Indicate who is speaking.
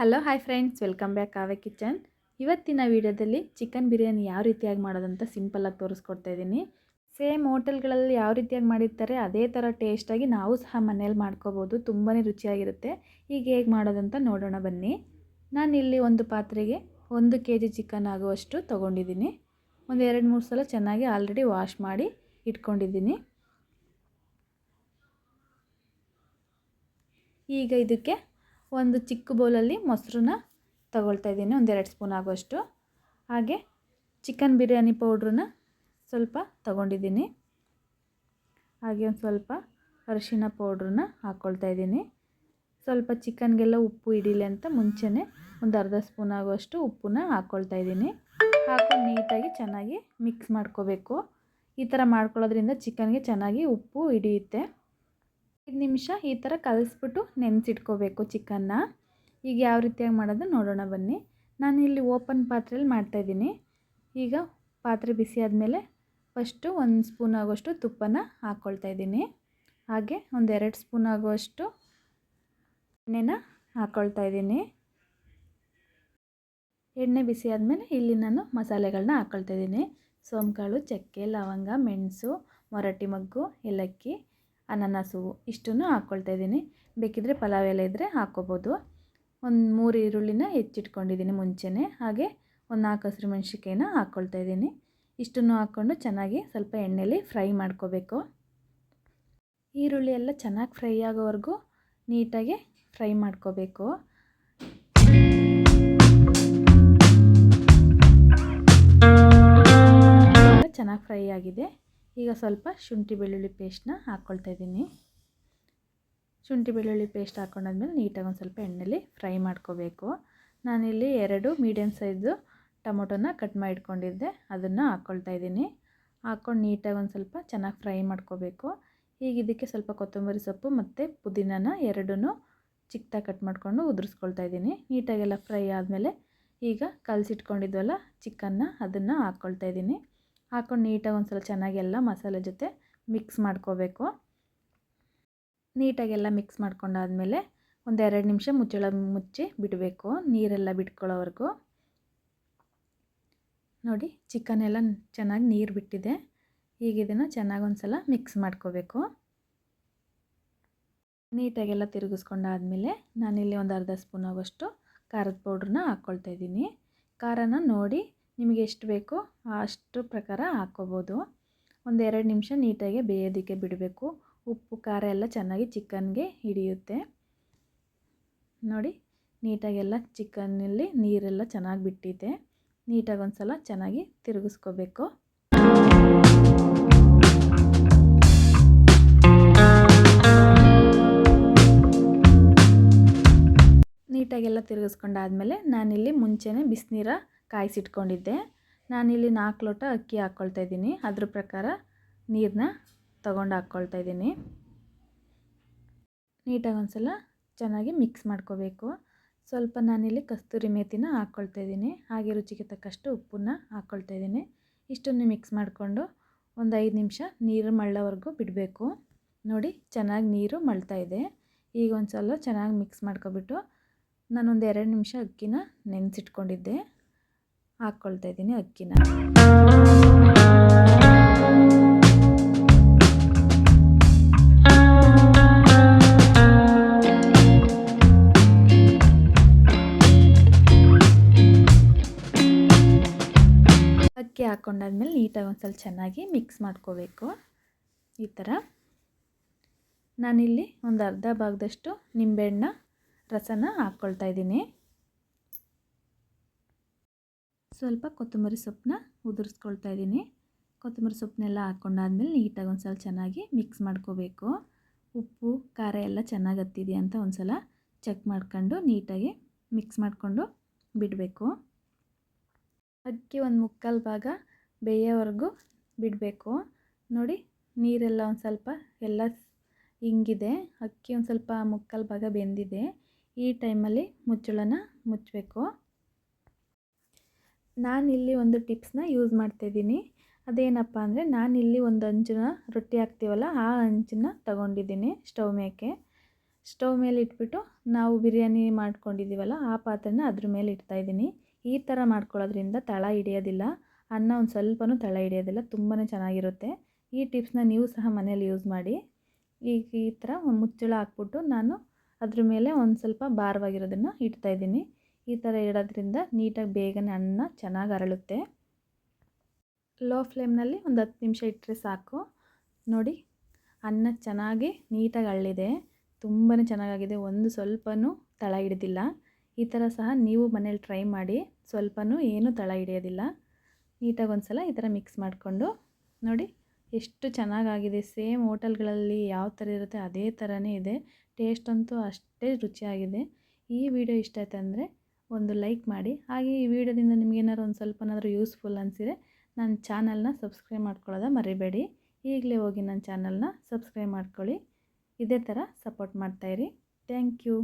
Speaker 1: Hello hi friends welcome back Kavya kitchen ಇವತ್ತಿನ ವಿಡಿಯೋದಲ್ಲಿ chicken biryani ಯಾವ ರೀತಿಯಾಗಿ ಮಾಡೋದಂತ ಸಿಂಪಲ್ಲಾಗಿ ತೋರಿಸ್ಕೊಡ್ತಾ ಇದ್ದೀನಿ. ಸೇಮ್ ಹೋಟೆಲ್ಗಳಲ್ಲಿ ಯಾವ ರೀತಿಯಾಗಿ ಮಾಡಿರ್ತಾರೆ, ಅದೇ ಥರ ಟೇಸ್ಟಾಗಿ ನಾವು ಸಹ ಮನೇಲಿ ಮಾಡ್ಕೋಬೋದು. ತುಂಬಾ ರುಚಿಯಾಗಿರುತ್ತೆ. ಈಗ ಹೇಗೆ ಮಾಡೋದಂತ ನೋಡೋಣ ಬನ್ನಿ. ನಾನಿಲ್ಲಿ ಒಂದು ಪಾತ್ರೆಗೆ ಒಂದು ಕೆ ಜಿ ಚಿಕನ್ ಆಗುವಷ್ಟು ತೊಗೊಂಡಿದ್ದೀನಿ. ಒಂದು ಎರಡು ಮೂರು ಸಲ ಚೆನ್ನಾಗಿ ಆಲ್ರೆಡಿ ವಾಶ್ ಮಾಡಿ ಇಟ್ಕೊಂಡಿದ್ದೀನಿ. ಈಗ ಇದಕ್ಕೆ ಒಂದು ಚಿಕ್ಕ ಬೌಲಲ್ಲಿ ಮೊಸರನ್ನ ತಗೊಳ್ತಾ ಇದ್ದೀನಿ, ಒಂದೆರಡು ಸ್ಪೂನ್ ಆಗುವಷ್ಟು. ಹಾಗೆ ಚಿಕನ್ ಬಿರಿಯಾನಿ ಪೌಡ್ರನ್ನ ಸ್ವಲ್ಪ ತಗೊಂಡಿದ್ದೀನಿ. ಹಾಗೆ ಒಂದು ಸ್ವಲ್ಪ ಅರಿಶಿನ ಪೌಡ್ರನ್ನ ಹಾಕ್ಕೊಳ್ತಾ ಇದ್ದೀನಿ. ಸ್ವಲ್ಪ ಚಿಕನ್ಗೆಲ್ಲ ಉಪ್ಪು ಹಿಡೀಲಿ ಅಂತ ಮುಂಚೆನೇ ಒಂದು ಅರ್ಧ ಸ್ಪೂನ್ ಆಗುವಷ್ಟು ಉಪ್ಪನ್ನ ಹಾಕ್ಕೊಳ್ತಾ ಇದ್ದೀನಿ. ಹಾಕೊಂಡು ನೀಟಾಗಿ ಚೆನ್ನಾಗಿ ಮಿಕ್ಸ್ ಮಾಡ್ಕೋಬೇಕು. ಈ ಥರ ಮಾಡ್ಕೊಳ್ಳೋದ್ರಿಂದ ಚಿಕನ್ಗೆ ಚೆನ್ನಾಗಿ ಉಪ್ಪು ಹಿಡಿಯುತ್ತೆ. ಐದು ನಿಮಿಷ ಈ ಥರ ಕಲಿಸ್ಬಿಟ್ಟು ನೆನೆಸಿಟ್ಕೋಬೇಕು ಚಿಕನ್ನ ಈಗ ಯಾವ ರೀತಿಯಾಗಿ ಮಾಡೋದು ನೋಡೋಣ ಬನ್ನಿ. ನಾನು ಇಲ್ಲಿ ಓಪನ್ ಪಾತ್ರೆಯಲ್ಲಿ ಮಾಡ್ತಾಯಿದ್ದೀನಿ ಈಗ ಪಾತ್ರೆ ಬಿಸಿ ಆದಮೇಲೆ ಫಸ್ಟು ಒಂದು ಸ್ಪೂನ್ ಆಗುವಷ್ಟು ತುಪ್ಪನ ಹಾಕ್ಕೊಳ್ತಾ ಇದ್ದೀನಿ. ಹಾಗೆ ಒಂದು ಎರಡು ಸ್ಪೂನ್ ಆಗುವಷ್ಟು ಎಣ್ಣೆನ ಹಾಕ್ಕೊಳ್ತಾ ಇದ್ದೀನಿ. ಎಣ್ಣೆ ಬಿಸಿ ಆದಮೇಲೆ ಇಲ್ಲಿ ನಾನು ಮಸಾಲೆಗಳನ್ನ ಹಾಕ್ಕೊಳ್ತಾ ಇದ್ದೀನಿ. ಸೋಂಕಾಳು, ಚಕ್ಕೆ, ಲವಂಗ, ಮೆಣಸು, ಮೊರಟಿ ಮಗ್ಗು, ಏಲಕ್ಕಿ ಅನಾನಸು ಇಷ್ಟನ್ನು ಹಾಕ್ಕೊಳ್ತಾ ಇದ್ದೀನಿ. ಬೇಕಿದ್ದರೆ ಪಲಾವ್ ಎಲ್ಲ ಇದ್ದರೆ ಹಾಕ್ಕೋಬೋದು. ಒಂದು ಮೂರು ಈರುಳ್ಳಿನ ಹೆಚ್ಚಿಟ್ಕೊಂಡಿದ್ದೀನಿ ಮುಂಚೆನೇ. ಹಾಗೆ ಒಂದು ನಾಲ್ಕು ಹಸಿರು ಮೆಣಸಿಕಾಯಿನ ಹಾಕ್ಕೊಳ್ತಾ ಇದ್ದೀನಿ. ಇಷ್ಟನ್ನು ಹಾಕ್ಕೊಂಡು ಚೆನ್ನಾಗಿ ಸ್ವಲ್ಪ ಎಣ್ಣೆಯಲ್ಲಿ ಫ್ರೈ ಮಾಡ್ಕೋಬೇಕು. ಈರುಳ್ಳಿ ಎಲ್ಲ ಚೆನ್ನಾಗಿ ಫ್ರೈ ಆಗೋವರೆಗೂ ನೀಟಾಗಿ ಫ್ರೈ ಮಾಡ್ಕೋಬೇಕು. ಚೆನ್ನಾಗಿ ಫ್ರೈ ಆಗಿದೆ. ಈಗ ಸ್ವಲ್ಪ ಶುಂಠಿ ಬೆಳ್ಳುಳ್ಳಿ ಪೇಸ್ಟ್ನ ಹಾಕ್ಕೊಳ್ತಾ ಇದ್ದೀನಿ. ಶುಂಠಿ ಬೆಳ್ಳುಳ್ಳಿ ಪೇಸ್ಟ್ ಹಾಕ್ಕೊಂಡಾದ್ಮೇಲೆ ನೀಟಾಗಿ ಒಂದು ಸ್ವಲ್ಪ ಎಣ್ಣೆಲಿ ಫ್ರೈ ಮಾಡ್ಕೋಬೇಕು. ನಾನಿಲ್ಲಿ ಎರಡು ಮೀಡಿಯಮ್ ಸೈಜು ಟೊಮೊಟೊನ ಕಟ್ ಮಾಡಿ ಇಟ್ಕೊಂಡಿದ್ದೆ ಅದನ್ನು ಹಾಕ್ಕೊಳ್ತಾ ಇದ್ದೀನಿ. ಹಾಕ್ಕೊಂಡು ನೀಟಾಗಿ ಒಂದು ಸ್ವಲ್ಪ ಚೆನ್ನಾಗಿ ಫ್ರೈ ಮಾಡ್ಕೋಬೇಕು. ಈಗ ಇದಕ್ಕೆ ಸ್ವಲ್ಪ ಕೊತ್ತಂಬರಿ ಸೊಪ್ಪು ಮತ್ತು ಪುದೀನನ ಎರಡೂ ಚಿಕ್ಕದಾಗಿ ಕಟ್ ಮಾಡಿಕೊಂಡು ಉದುರಿಸ್ಕೊಳ್ತಾ ಇದ್ದೀನಿ. ನೀಟಾಗೆಲ್ಲ ಫ್ರೈ ಆದಮೇಲೆ ಈಗ ಕಲಸಿಟ್ಕೊಂಡಿದ್ವಲ್ಲ ಚಿಕನ್ನ, ಅದನ್ನು ಹಾಕ್ಕೊಳ್ತಾ ಇದ್ದೀನಿ. ಹಾಕ್ಕೊಂಡು ನೀಟಾಗಿ ಒಂದು ಸಲ ಚೆನ್ನಾಗಿ ಎಲ್ಲ ಮಸಾಲೆ ಜೊತೆ ಮಿಕ್ಸ್ ಮಾಡ್ಕೋಬೇಕು. ನೀಟಾಗೆಲ್ಲ ಮಿಕ್ಸ್ ಮಾಡ್ಕೊಂಡಾದಮೇಲೆ ಒಂದು ಎರಡು ನಿಮಿಷ ಮುಚ್ಚಳ ಮುಚ್ಚಿ ಬಿಡಬೇಕು. ನೀರೆಲ್ಲ ಬಿಟ್ಕೊಳ್ಳೋವರೆಗೂ. ನೋಡಿ ಚಿಕನ್ ಎಲ್ಲ ಚೆನ್ನಾಗಿ ನೀರು ಬಿಟ್ಟಿದೆ. ಈಗ ಇದನ್ನು ಚೆನ್ನಾಗಿ ಒಂದು ಸಲ ಮಿಕ್ಸ್ ಮಾಡ್ಕೋಬೇಕು. ನೀಟಾಗೆಲ್ಲ ತಿರುಗಿಸ್ಕೊಂಡಾದಮೇಲೆ ನಾನಿಲ್ಲಿ ಒಂದು ಅರ್ಧ ಸ್ಪೂನ್ ಆಗೋಷ್ಟು ಖಾರದ ಪೌಡ್ರನ್ನ ಹಾಕ್ಕೊಳ್ತಾ ಇದ್ದೀನಿ. ಖಾರನ ನೋಡಿ ನಿಮಗೆ ಎಷ್ಟು ಬೇಕೋ ಅಷ್ಟು ಪ್ರಕಾರ ಹಾಕ್ಕೋಬೋದು. ಒಂದು ಎರಡು ನಿಮಿಷ ನೀಟಾಗಿ ಬೇಯೋದಕ್ಕೆ ಬಿಡಬೇಕು. ಉಪ್ಪು, ಖಾರ ಎಲ್ಲ ಚೆನ್ನಾಗಿ ಚಿಕನ್ಗೆ ಹಿಡಿಯುತ್ತೆ. ನೋಡಿ, ನೀಟಾಗೆಲ್ಲ ಚಿಕನ್ನಲ್ಲಿ ನೀರೆಲ್ಲ ಚೆನ್ನಾಗಿ ಬಿಟ್ಟಿದೆ. ನೀಟಾಗಿ ಒಂದು ಸಲ ಚೆನ್ನಾಗಿ ತಿರುಗಿಸ್ಕೋಬೇಕು. ನೀಟಾಗೆಲ್ಲ ತಿರುಗಿಸ್ಕೊಂಡಾದ್ಮೇಲೆ ನಾನಿಲ್ಲಿ ಮುಂಚೆನೇ ಬಿಸಿನೀರ ಕಾಯಿಸಿಟ್ಕೊಂಡಿದ್ದೆ. ನಾನಿಲ್ಲಿ ನಾಲ್ಕು ಲೋಟ ಅಕ್ಕಿ ಹಾಕ್ಕೊಳ್ತಾ ಇದ್ದೀನಿ. ಅದ್ರ ಪ್ರಕಾರ ನೀರನ್ನ ತಗೊಂಡು ಹಾಕ್ಕೊಳ್ತಾ ಇದ್ದೀನಿ. ನೀಟಾಗಿ ಒಂದ್ಸಲ ಚೆನ್ನಾಗಿ ಮಿಕ್ಸ್ ಮಾಡ್ಕೋಬೇಕು. ಸ್ವಲ್ಪ ನಾನಿಲ್ಲಿ ಕಸ್ತೂರಿ ಮೇಥಿನ ಹಾಕ್ಕೊಳ್ತಾ ಇದ್ದೀನಿ. ಹಾಗೆ ರುಚಿಗೆ ತಕ್ಕಷ್ಟು ಉಪ್ಪನ್ನ ಹಾಕ್ಕೊಳ್ತಾ ಇದ್ದೀನಿ. ಇಷ್ಟನ್ನು ಮಿಕ್ಸ್ ಮಾಡಿಕೊಂಡು ಒಂದು ಐದು ನಿಮಿಷ ನೀರು ಮಳ್ಳೋವರೆಗೂ ಬಿಡಬೇಕು. ನೋಡಿ ಚೆನ್ನಾಗಿ ನೀರು ಮಳ್ತಾ ಇದೆ. ಈಗ ಒಂದು ಸಲ ಚೆನ್ನಾಗಿ ಮಿಕ್ಸ್ ಮಾಡ್ಕೊಬಿಟ್ಟು ನಾನೊಂದು ಎರಡು ನಿಮಿಷ ಅಕ್ಕಿನ ನೆನೆಸಿಟ್ಕೊಂಡಿದ್ದೆ. ಹಾಕ್ಕೊಳ್ತಾ ಇದ್ದೀನಿ ಅಕ್ಕಿನ ಅಕ್ಕಿ ಹಾಕ್ಕೊಂಡಾದ್ಮೇಲೆ ನೀಟಾಗಿ ಒಂದು ಸ್ವಲ್ಪ ಚೆನ್ನಾಗಿ ಮಿಕ್ಸ್ ಮಾಡ್ಕೋಬೇಕು. ಈ ಥರ. ನಾನಿಲ್ಲಿ ಒಂದು ಅರ್ಧ ಭಾಗದಷ್ಟು ನಿಂಬೆಹಣ್ಣ, ರಸನ ಹಾಕ್ಕೊಳ್ತಾ ಇದ್ದೀನಿ. ಸ್ವಲ್ಪ ಕೊತ್ತಂಬರಿ ಸೊಪ್ಪನ್ನ ಉದುರಿಸ್ಕೊಳ್ತಾ ಇದ್ದೀನಿ. ಕೊತ್ತಂಬರಿ ಸೊಪ್ಪನ್ನೆಲ್ಲ ಹಾಕ್ಕೊಂಡಾದ್ಮೇಲೆ ನೀಟಾಗಿ ಒಂದು ಸಲ ಚೆನ್ನಾಗಿ ಮಿಕ್ಸ್ ಮಾಡ್ಕೋಬೇಕು. ಉಪ್ಪು, ಖಾರ ಎಲ್ಲ ಚೆನ್ನಾಗಿ ಹತ್ತಿದೆಯಾ ಅಂತ ಒಂದು ಸಲ ಚೆಕ್ ಮಾಡ್ಕೊಂಡು ನೀಟಾಗಿ ಮಿಕ್ಸ್ ಮಾಡಿಕೊಂಡು ಬಿಡಬೇಕು. ಅಕ್ಕಿ ಒಂದು ಮುಕ್ಕಾಲು ಭಾಗ ಬೇಯೋವರೆಗೂ ಬಿಡಬೇಕು. ನೋಡಿ, ನೀರೆಲ್ಲ ಒಂದು ಸ್ವಲ್ಪ ಎಲ್ಲ ಹಿಂಗಿದೆ ಅಕ್ಕಿ ಒಂದು ಸ್ವಲ್ಪ ಮುಕ್ಕಾಲು ಭಾಗ ಬೆಂದಿದೆ. ಈ ಟೈಮಲ್ಲಿ ಮುಚ್ಚಳನ ಮುಚ್ಚಬೇಕು ನಾನಿಲ್ಲಿ ಒಂದು ಟಿಪ್ಸ್ನ ಯೂಸ್ ಮಾಡ್ತಾಯಿದ್ದೀನಿ ಅದೇನಪ್ಪ ಅಂದರೆ ನಾನಿಲ್ಲಿ ಒಂದು ಅಂಚನ್ನ ರೊಟ್ಟಿ ಹಾಕ್ತೀವಲ್ಲ, ಆ ಅಂಚನ್ನ ತಗೊಂಡಿದ್ದೀನಿ ಸ್ಟವ್ ಮೇಕೆ. ಸ್ಟವ್ ಮೇಲೆ ಇಟ್ಬಿಟ್ಟು ನಾವು ಬಿರಿಯಾನಿ ಮಾಡ್ಕೊಂಡಿದ್ದೀವಲ್ಲ, ಆ ಪಾತ್ರೆನ ಅದ್ರ ಮೇಲೆ ಇಡ್ತಾಯಿದ್ದೀನಿ ಈ ಥರ ಮಾಡ್ಕೊಳ್ಳೋದ್ರಿಂದ ತಳ ಹಿಡಿಯೋದಿಲ್ಲ. ಅನ್ನ ಒಂದು ಸ್ವಲ್ಪನೂ ತಳ ಹಿಡಿಯೋದಿಲ್ಲ ತುಂಬಾ ಚೆನ್ನಾಗಿರುತ್ತೆ. ಈ ಟಿಪ್ಸ್ನ ನೀವು ಸಹ ಮನೇಲಿ ಯೂಸ್ ಮಾಡಿ. ಈಗ ಈ ಥರ ಮುಚ್ಚಳ ಹಾಕ್ಬಿಟ್ಟು ನಾನು ಅದ್ರ ಮೇಲೆ ಒಂದು ಸ್ವಲ್ಪ ಭಾರವಾಗಿರೋದನ್ನು ಇಡ್ತಾಯಿದ್ದೀನಿ ಈ ಥರ ಇಡೋದ್ರಿಂದ ನೀಟಾಗಿ ಬೇಗನೆ ಅನ್ನ ಚೆನ್ನಾಗಿ ಅರಳುತ್ತೆ. ಲೋ ಫ್ಲೇಮ್ನಲ್ಲಿ ಒಂದು ಹತ್ತು ನಿಮಿಷ ಇಟ್ಟರೆ ಸಾಕು. ನೋಡಿ, ಅನ್ನ ಚೆನ್ನಾಗಿ ನೀಟಾಗಿ ಅರಳಿದೆ. ತುಂಬಾ ಚೆನ್ನಾಗಾಗಿದೆ. ಒಂದು ಸ್ವಲ್ಪನೂ ತಳ ಹಿಡಿದಿಲ್ಲ. ಈ ಥರ ಸಹ ನೀವು ಮನೇಲಿ ಟ್ರೈ ಮಾಡಿ, ಸ್ವಲ್ಪನೂ ಏನೂ ತಳ ಹಿಡಿಯೋದಿಲ್ಲ. ನೀಟಾಗಿ ಒಂದು ಸಲ ಈ ಥರ ಮಿಕ್ಸ್ ಮಾಡಿಕೊಂಡು ನೋಡಿ, ಎಷ್ಟು ಚೆನ್ನಾಗಾಗಿದೆ. ಸೇಮ್ ಹೋಟೆಲ್ಗಳಲ್ಲಿ ಯಾವ ಥರ ಇರುತ್ತೆ, ಅದೇ ಥರನೇ ಇದೆ. ಟೇಸ್ಟ್ ಅಂತೂ ಅಷ್ಟೇ ರುಚಿಯಾಗಿದೆ. ಈ ವಿಡಿಯೋ ಇಷ್ಟ ಆಯ್ತು ಒಂದು ಲೈಕ್ ಮಾಡಿ. ಹಾಗೆ ಈ ವಿಡಿಯೋದಿಂದ ನಿಮಗೇನಾದ್ರು ಒಂದು ಸ್ವಲ್ಪನಾದರೂ ಯೂಸ್ಫುಲ್ ಅನಿಸಿದರೆ ನನ್ನ ಚಾನಲ್ನ ಸಬ್ಸ್ಕ್ರೈಬ್ ಮಾಡ್ಕೊಳ್ಳೋದ ಮರಿಬೇಡಿ. ಈಗಲೇ ಹೋಗಿ ನನ್ನ ಚಾನಲ್ನ ಸಬ್ಸ್ಕ್ರೈಬ್ ಮಾಡ್ಕೊಳ್ಳಿ. ಇದೇ ಥರ ಸಪೋರ್ಟ್ ಮಾಡ್ತಾಯಿರಿ ಥ್ಯಾಂಕ್ ಯು.